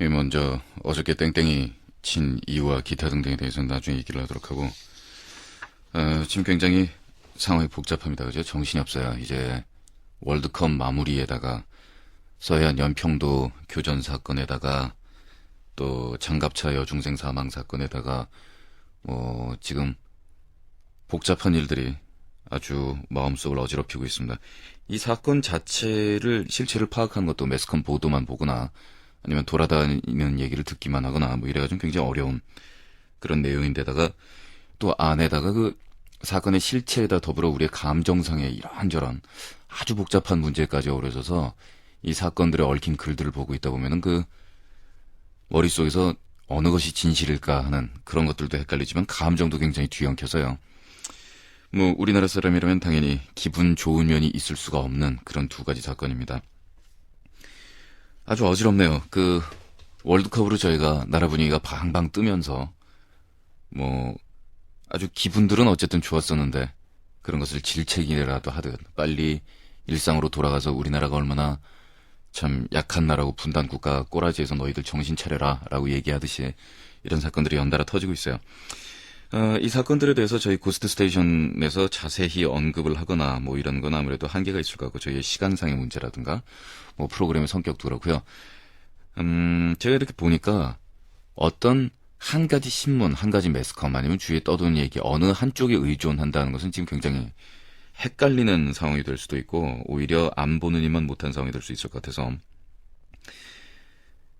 예, 먼저 어저께 땡땡이 친 이유와 기타 등등에 대해서는 나중에 얘기를 하도록 하고 어, 지금 굉장히 상황이 복잡합니다. 그죠? 정신이 없어요. 이제 월드컵 마무리에다가 서해안 연평도 교전 사건에다가 또 장갑차 여중생 사망 사건에다가 뭐 지금 복잡한 일들이 아주 마음속을 어지럽히고 있습니다. 이 사건 자체를 실체를 파악하는 것도 매스컴 보도만 보거나 아니면 돌아다니는 얘기를 듣기만 하거나 뭐 이래가지고 굉장히 어려운 그런 내용인데다가 또 안에다가 그 사건의 실체에다 더불어 우리의 감정상의 이런저런 아주 복잡한 문제까지 어우러져서 이 사건들에 얽힌 글들을 보고 있다 보면은 그 머릿속에서 어느 것이 진실일까 하는 그런 것들도 헷갈리지만 감정도 굉장히 뒤엉켜서요. 뭐 우리나라 사람이라면 당연히 기분 좋은 면이 있을 수가 없는 그런 두 가지 사건입니다. 아주 어지럽네요. 그 월드컵으로 저희가 나라 분위기가 방방 뜨면서 뭐 아주 기분들은 어쨌든 좋았었는데 그런 것을 질책이라도 하듯 빨리 일상으로 돌아가서 우리나라가 얼마나 참 약한 나라고 분단 국가 꼬라지에서 너희들 정신 차려라 라고 얘기하듯이 이런 사건들이 연달아 터지고 있어요. 어, 이 사건들에 대해서 저희 고스트 스테이션에서 자세히 언급을 하거나 뭐 이런 건 아무래도 한계가 있을 것 같고 저희의 시간상의 문제라든가 뭐 프로그램의 성격도 그렇고요. 음, 제가 이렇게 보니까 어떤 한 가지 신문, 한 가지 매스컴 아니면 주위에 떠도는 얘기 어느 한쪽에 의존한다는 것은 지금 굉장히 헷갈리는 상황이 될 수도 있고 오히려 안 보는 이만 못한 상황이 될 수 있을 것 같아서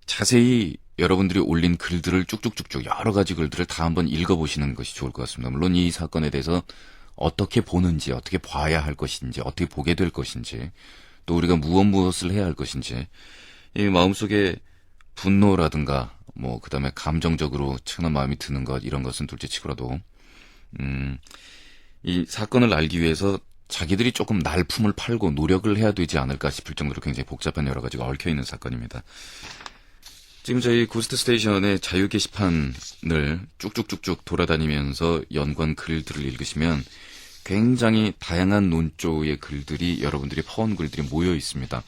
자세히 여러분들이 올린 글들을 쭉쭉쭉쭉 여러 가지 글들을 다 한번 읽어보시는 것이 좋을 것 같습니다. 물론 이 사건에 대해서 어떻게 보는지, 어떻게 봐야 할 것인지, 어떻게 보게 될 것인지, 또 우리가 무엇 무엇을 해야 할 것인지, 이 마음속에 분노라든가, 뭐, 그 다음에 감정적으로 차가운 마음이 드는 것, 이런 것은 둘째 치고라도, 음, 이 사건을 알기 위해서 자기들이 조금 날품을 팔고 노력을 해야 되지 않을까 싶을 정도로 굉장히 복잡한 여러 가지가 얽혀 있는 사건입니다. 지금 저희 고스트 스테이션의 자유 게시판을 쭉쭉쭉쭉 돌아다니면서 연관 글들을 읽으시면 굉장히 다양한 논조의 글들이 여러분들이 퍼온 글들이 모여 있습니다.